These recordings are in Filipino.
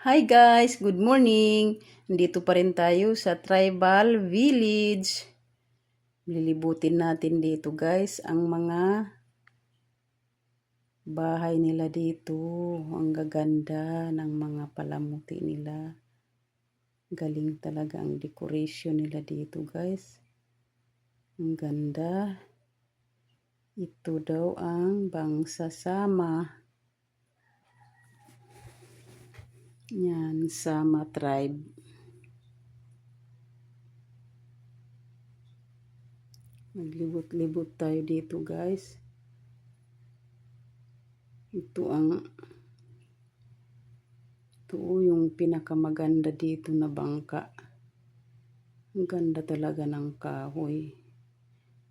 Hi guys, good morning. Nandito pa rin tayo sa tribal village. Lilibutin natin dito guys ang mga bahay nila dito. Ang gaganda ng mga palamuti nila. Galing talaga ang decoration nila dito guys. Ang ganda. Ito daw ang bangsasama. Yan, Sama tribe. Maglibot-libot tayo dito guys. Ito ang ito yung pinakamaganda dito na bangka. Ang ganda talaga ng kahoy.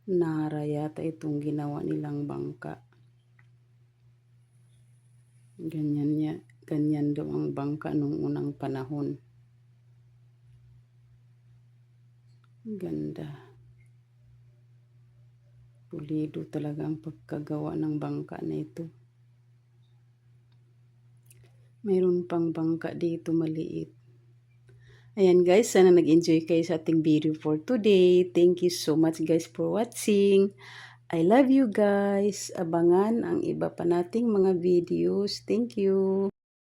Nara yata itong ginawa nilang bangka. Ganyan niya. Ganyan daw ang bangka nung unang panahon. Ganda. Pulido talaga ang pagkagawa ng bangka na ito. Mayroon pang bangka dito maliit. Ayan guys, sana nag-enjoy kayo sa ating video for today. Thank you so much guys for watching. I love you guys. Abangan ang iba pa nating mga videos. Thank you.